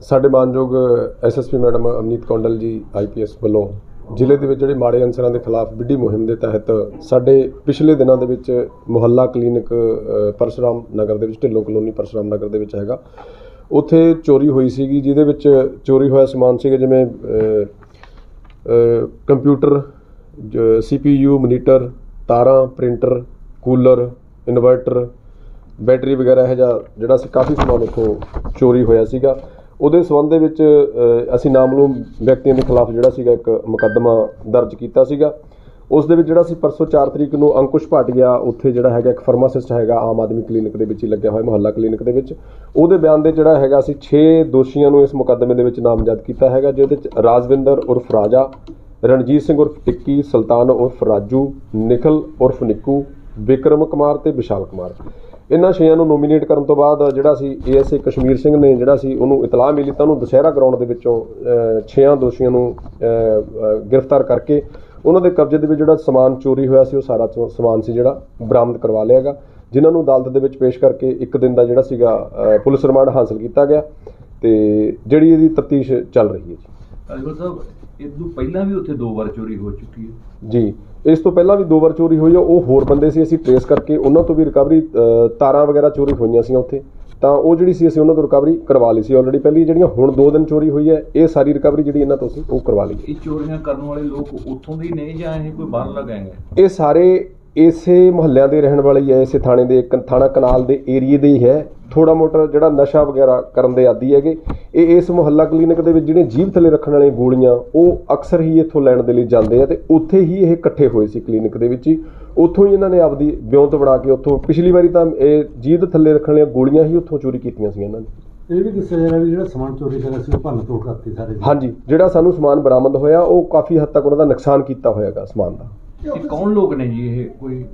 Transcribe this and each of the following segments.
ਸਾਡੇ ਮਾਨਯੋਗ SSP madam Amneet Kondal ਜੀ ਆਈਪੀਐਸ ਵੱਲੋਂ ਜ਼ਿਲ੍ਹੇ ਦੇ ਵਿੱਚ ਜਿਹੜੇ ਮਾੜੇ ਅਨਸਰਾਂ ਦੇ ਖਿਲਾਫ ਵਿੱਢੀ ਮੁਹਿੰਮ ਦੇ ਤਹਿਤ ਸਾਡੇ ਪਿਛਲੇ ਦਿਨਾਂ ਦੇ ਵਿੱਚ ਮੁਹੱਲਾ ਕਲੀਨਿਕ ਅ, ਨਗਰ ਦੇ ਵਿੱਚ ਢਿੱਲੋਂ ਕਲੋਨੀ ਪਰਸ਼ੁਰਾਮ ਨਗਰ ਦੇ ਵਿੱਚ ਹੈਗਾ। ਉੱਥੇ ਚੋਰੀ ਹੋਈ ਸੀਗੀ ਜਿਹਦੇ ਵਿੱਚ ਚੋਰੀ ਹੋਇਆ ਸਮਾਨ ਸੀਗਾ ਜਿਵੇਂ ਅ, ਅ, ਕੰਪਿਊਟਰ ਸੀਪੀਯੂ ਮੋਨੀਟਰ ਤਾਰਾਂ ਪ੍ਰਿੰਟਰ ਕੂਲਰ ਇਨਵਰਟਰ, ਬੈਟਰੀ ਵਗੈਰਾ ਇਹ ਜਿਹਾ ਜਿਹੜਾ ਸੀ ਕਾਫੀ ਸਮਾਨ ਉੱਥੋਂ ਚੋਰੀ ਹੋਇਆ ਸੀਗਾ। ਉਹਦੇ ਸਬੰਧ ਦੇ ਵਿੱਚ ਅਸੀਂ ਨਾਮਲੂਮ ਵਿਅਕਤੀਆਂ ਦੇ ਖਿਲਾਫ ਜਿਹੜਾ ਸੀਗਾ ਇੱਕ ਮੁਕੱਦਮਾ ਦਰਜ ਕੀਤਾ ਸੀਗਾ। ਉਸ ਦੇ ਵਿੱਚ ਜਿਹੜਾ ਸੀ ਪਰਸੋਂ 4 ਤਰੀਕ ਨੂੰ ਅੰਕੁਸ਼ ਭਾਟੀਆ ਉੱਥੇ ਜਿਹੜਾ ਹੈਗਾ ਇੱਕ ਫਾਰਮਾਸਿਸਟ ਹੈਗਾ, ਆਮ ਆਦਮੀ ਕਲੀਨਿਕ ਦੇ ਵਿੱਚ ਹੀ ਲੱਗਿਆ ਹੋਇਆ, ਮੁਹੱਲਾ ਕਲੀਨਿਕ ਦੇ ਵਿੱਚ। ਉਹਦੇ ਬਿਆਨ ਦੇ ਜਿਹੜਾ ਹੈਗਾ ਸੀ 6 ਦੋਸ਼ੀਆਂ ਨੂੰ ਇਸ ਮੁਕੱਦਮੇ ਦੇ ਵਿੱਚ ਨਾਮਜ਼ਦ ਕੀਤਾ ਹੈਗਾ, ਜਿਹਦੇ ਵਿੱਚ ਰਾਜਵਿੰਦਰ ਉਰਫ ਰਾਜਾ, ਰਣਜੀਤ ਸਿੰਘ ਉਰਫ ਟਿੱਕੀ, ਸੁਲਤਾਨ ਉਰਫ ਰਾਜੂ, ਨਿਖਲ ਉਰਫ ਨਿੱਕੂ ਵਿਕਰਮ ਕੁਮਾਰ ਤੇ ਵਿਸ਼ਾਲ ਕੁਮਾਰ। ਇਹਨਾਂ ਛੇਆਂ ਨੂੰ ਨੋਮੀਨੇਟ ਕਰਨ ਤੋਂ ਬਾਅਦ ਜਿਹੜਾ ਸੀ ਏਐਸਏ ਕਸ਼ਮੀਰ ਸਿੰਘ ਨੇ ਜਿਹੜਾ ਸੀ ਉਹਨੂੰ ਇਤਲਾਹ ਮਿਲੀ ਤਾਂ ਉਹਨੂੰ ਦੁਸਹਿਰਾ ਗਰਾਊਂਡ ਦੇ ਵਿੱਚੋਂ ਅਹ, ਛੇਆਂ ਦੋਸ਼ੀਆਂ ਨੂੰ ਗ੍ਰਿਫਤਾਰ ਕਰਕੇ ਉਹਨਾਂ ਦੇ ਕਬਜ਼ੇ ਦੇ ਵਿੱਚ ਜਿਹੜਾ ਸਮਾਨ ਚੋਰੀ ਹੋਇਆ ਸੀ ਉਹ ਸਾਰਾ ਚੋ- ਸਮਾਨ ਸੀ ਜਿਹੜਾ ਬਰਾਮਦ ਕਰਵਾ ਲਿਆ ਹੈਗਾ ਜਿਨ੍ਹਾਂ ਨੂੰ ਅਦਾਲਤ ਦੇ ਵਿੱਚ ਪੇਸ਼ ਕਰਕੇ ਇੱਕ ਦਿਨ ਦਾ ਜਿਹੜਾ ਸੀਗਾ ਪੁਲਿਸ ਰਿਮਾਂਡ ਹਾਸਲ ਕੀਤਾ ਗਿਆ ਤੇ ਜਿਹੜੀ ਇਹਦੀ ਤਫਤੀਸ਼ ਚੱਲ ਰਹੀ ਹੈ ਜੀ। ਸਾਹਿਬ ਇਹ ਤੋਂ ਪਹਿਲਾਂ ਵੀ ਉੱਥੇ ਦੋ ਵਾਰ ਚੋਰੀ ਹੋ ਚੁੱਕੀ ਹੈ। ਜੀ ਇਸ ਤੋਂ ਪਹਿਲਾਂ ਵੀ ਦੋ ਵਾਰ ਚੋਰੀ ਹੋਈ ਆ ਉਹ ਹੋਰ ਬੰਦੇ ਸੀ ਅਸੀਂ ਟਰੇਸ ਕਰਕੇ ਉਹਨਾਂ ਤੋਂ ਵੀ ਰਿਕਵਰੀ ਤਾਰਾਂ ਵਗੈਰਾ ਚੋਰੀ ਹੋਈਆਂ ਸੀ ਉੱਥੇ। ਤਾਂ ਉਹ ਜਿਹੜੀ ਸੀ ਅਸੀਂ ਉਹਨਾਂ ਤੋਂ ਰਿਕਵਰੀ ਕਰਵਾ ਲਈ ਸੀ ਆਲਰੇਡੀ ਪਹਿਲੀ ਜਿਹੜੀਆਂ ਹੁਣ ਦੋ ਦਿਨ ਚੋਰੀ ਹੋਈ ਹੈ ਇਹ ਸਾਰੀ ਰਿਕਵਰੀ ਜਿਹੜੀ ਇਹਨਾਂ ਤੋਂ ਸੀ ਉਹ ਕਰਵਾ ਲਈ। ਇਹ ਚੋਰੀਆਂ ਕਰਨ ਵਾਲੇ ਲੋਕ ਉੱਥੋਂ ਦੇ ਹੀ ਨੇ ਜਾਂ ਇਹ ਕੋਈ ਬਾਹਰ ਲਗਾਏਗਾ ਇਹ ਸਾਰੇ ਇਸੇ ਮੁਹੱਲਿਆਂ ਦੇ ਰਹਿਣ ਵਾਲੇ ਹੀ ਇਸੇ ਥਾਣੇ ਦੇ ਥਾਣਾ ਕਨਾਲ ਦੇ ਏਰੀਏ ਦੇ ਹੀ ਹੈ। ਥੋੜਾ ਮੋਟਾ ਜਿਹੜਾ ਨਸ਼ਾ ਵਗੈਰਾ ਕਰਨ ਦੇ ਆਦੀ ਹੈਗੇ। ਇਹ ਇਸ ਮੁਹੱਲਾ ਕਲੀਨਿਕ ਦੇ ਵਿੱਚ ਜਿਹੜੇ ਜੀਭ ਥੱਲੇ ਰੱਖਣ ਵਾਲੀਆਂ ਗੋਲੀਆਂ ਉਹ ਅਕਸਰ ਹੀ ਇੱਥੋਂ ਲੈਣ ਦੇ ਲਈ ਜਾਂਦੇ ਆ ਤੇ ਉੱਥੇ ਹੀ ਇਹ ਇਕੱਠੇ ਹੋਏ ਸੀ ਕਲੀਨਿਕ ਦੇ ਵਿੱਚ ਹੀ। ਉੱਥੋਂ ਹੀ ਇਹਨਾਂ ਨੇ ਆਪਦੀ ਵਿਉਂਤ ਬਣਾ ਕੇ ਉੱਥੋਂ ਪਿਛਲੀ ਵਾਰੀ ਤਾਂ ਇਹ ਜੀਭ ਥੱਲੇ ਰੱਖਣ ਵਾਲੀਆਂ ਗੋਲੀਆਂ ਹੀ ਉੱਥੋਂ ਚੋਰੀ ਕੀਤੀਆਂ ਸੀ ਇਹਨਾਂ ਨੇ। ਇਹ ਵੀ ਦੱਸਿਆ ਜਾ ਰਿਹਾ ਵੀ ਜਿਹੜਾ ਸਮਾਨ ਚੋਰੀ ਕਰਿਆ ਸੀ ਉਹ ਭੰਨ ਤੋੜ ਕਰਤੀ ਸਾਰੇ। ਹਾਂਜੀ ਜਿਹੜਾ ਸਾਨੂੰ ਸਮਾਨ ਬਰਾਮਦ ਹੋਇਆ ਉਹ ਕਾਫੀ ਹੱਦ ਤੱਕ ਉਹਨਾਂ ਦਾ ਨੁਕਸਾਨ ਕੀਤਾ ਹੋਇਆਗਾ ਸਮਾਨ ਦਾ। ਇਹ ਕੌਣ ਲੋਕ ਨੇ ਜੀ ਇਹ ਕੋਈ?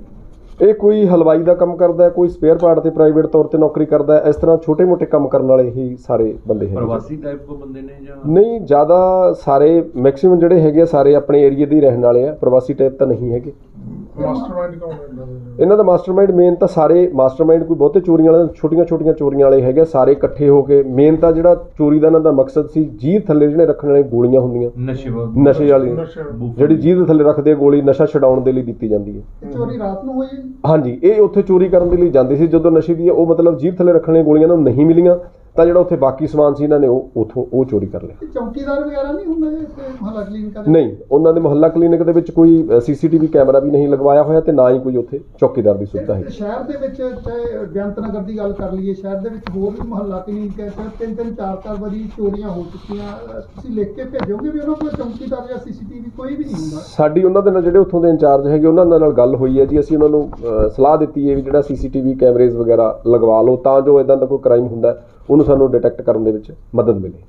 ਇਹ ਕੋਈ ਹਲਵਾਈ ਦਾ ਕੰਮ ਕਰਦਾ ਹੈ ਕੋਈ ਸਪੇਅਰ ਪਾਰਟ ਤੇ ਪ੍ਰਾਈਵੇਟ ਤੌਰ ਤੇ ਨੌਕਰੀ ਕਰਦਾ ਹੈ ਇਸ ਤਰ੍ਹਾਂ ਛੋਟੇ-ਮੋਟੇ ਕੰਮ ਕਰਨ ਵਾਲੇ ਹੀ ਸਾਰੇ ਬੰਦੇ ਹੈ ਪ੍ਰਵਾਸੀ ਟਾਈਪ ਕੋ ਬੰਦੇ ਨੇ ਜਾਂ? ਨਹੀਂ ਜ਼ਿਆਦਾ ਸਾਰੇ ਮੈਕਸਿਮਮ ਜਿਹੜੇ ਹੈਗੇ ਆ ਸਾਰੇ ਆਪਣੇ ਏਰੀਆ ਦੇ ਹੀ ਰਹਿਣ ਵਾਲੇ ਆ ਪ੍ਰਵਾਸੀ ਟਾਈਪ ਤਾਂ ਨਹੀਂ ਹੈਗੇ। ਮਾਸਟਰਮਾਈਂਡ ਕੌਣ ਹੈ? ਇਹਨਾਂ ਦਾ ਇਹਨਾਂ ਦਾ ਮਾਸਟਰਮਾਈਂਡ ਮੇਨ ਤਾਂ ਸਾਰੇ ਮਾਸਟਰਮਾਈਂਡ ਕੋਈ ਬਹੁਤੇ ਚੋਰੀਆਂ ਵਾਲੇ ਛੋਟੀਆਂ-ਛੋਟੀਆਂ ਚੋਰੀਆਂ ਵਾਲੇ ਹੈਗੇ ਸਾਰੇ ਇਕੱਠੇ ਹੋ ਕੇ ਮੇਨ ਤਾਂ ਜਿਹੜਾ ਚੋਰੀ ਦਾ ਇਹਨਾਂ ਦਾ ਮਕਸਦ ਸੀ ਜੀਭ ਥੱਲੇ ਜਿਹੜੇ ਰੱਖਣ ਵਾਲੇ ਗੋਲੀਆਂ ਹੁੰਦੀਆਂ। ਨਸ਼ੇ ਨਸ਼ੇ ਵਾਲੀ। ਜਿਹੜੀ ਜੀਭ ਦੇ ਥੱਲੇ ਰੱਖਦੇ ਆ ਗੋਲੀ ਨਸ਼ਾ ਛਡਾਉਣ ਦੇ ਲਈ ਦਿੱਤੀ ਜਾਂਦੀ ਹੈ। ਇਹ ਚੋਰੀ ਰਾਤ ਨੂੰ ਹੋਈ ਹੈ? ਹਾਂਜੀ ਇਹ ਉੱਥੇ ਚੋਰੀ ਕਰਨ ਦੇ ਲਈ ਜਾਂਦੇ ਸੀ ਜਦੋਂ ਨਸ਼ੇ ਦੀ ਉਹ ਮਤਲਬ ਜੀਭ ਥੱਲੇ ਰੱਖਣ ਵਾਲੀਆਂ ਗੋਲੀਆਂ ਨੂੰ ਨਹੀਂ ਮਿਲੀਆਂ। ਤਾਂ ਜਿਹੜਾ ਉੱਥੇ ਬਾਕੀ ਸਮਾਨ ਸੀ ਇਹਨਾਂ ਨੇ ਉਹ ਉਥੋਂ ਉਹ ਚੋਰੀ ਕਰ ਲਿਆ। ਚੌਕੀਦਾਰ ਵਗੈਰਾ ਨਹੀਂ ਹੁੰਦਾ ਇੱਥੇ ਮਹੱਲਾ ਕਲੀਨਿਕਾਂ ਦੇ ਨਹੀਂ ਉਹਨਾਂ ਦੇ ਮੁਹੱਲਾ ਕਲੀਨਿਕ ਦੇ ਵਿੱਚ ਕੋਈ ਸੀਸੀਟੀਵੀ ਕੈਮਰਾ ਵੀ ਨਹੀਂ ਲਗਵਾਇਆ ਹੋਇਆ ਤੇ ਨਾ ਹੀ ਕੋਈ ਉੱਥੇ ਚੌਕੀਦਾਰ ਦੀ ਸੁਵਿਧਾ ਹੈ ਸ਼ਹਿਰ ਦੇ ਵਿੱਚ ਚਾਹੇ ਬੇਅੰਤ ਨਗਰ ਦੀ ਗੱਲ ਕਰ ਲਈਏ ਸ਼ਹਿਰ ਦੇ ਵਿੱਚ ਹੋਰ ਵੀ ਮਹੱਲਾ ਕਲੀਨਿਕ ਹੈ ਤੇ ਤਿੰਨ ਤਿੰਨ ਚਾਰ ਚਾਰ ਵਾਰੀ ਚੋਰੀਆਂ ਹੋ ਚੁੱਕੀਆਂ। ਤੁਸੀਂ ਲਿਖ ਕੇ ਭੇਜੋਗੇ ਵੀ ਉਹਨਾਂ ਕੋਲ ਚੌਕੀਦਾਰ ਜਾਂ ਸੀਸੀਟੀਵੀ ਕੋਈ ਵੀ ਨਹੀਂ ਹੁੰਦਾ? ਸਾਡੀ ਉਹਨਾਂ ਦੇ ਨਾਲ ਜਿਹੜੇ ਉੱਥੋਂ ਦੇ ਇੰਚਾਰਜ ਹੈਗੇ ਉਹਨਾਂ ਨਾਲ ਗੱਲ ਹੋਈ ਹੈ ਜੀ ਅਸੀਂ ਉਹਨਾਂ ਨੂੰ ਸਲਾਹ ਦਿੱਤੀ ਹੈ ਵੀ ਜਿਹੜਾ ਸੀਸੀਟੀਵੀ ਕੈਮਰੇਜ਼ ਵਗੈਰਾ ਲਗਵਾ ਲਓ ਤਾਂ ਜੋ ਇਦਾਂ ਦਾ ਕੋਈ ਕ੍ਰਾਈਮ ਹੁੰਦਾ ਉਹਨੂੰ ਸਾਨੂੰ ਡਿਟੈਕਟ ਕਰਨ ਦੇ ਵਿੱਚ ਮਦਦ ਮਿਲੇ।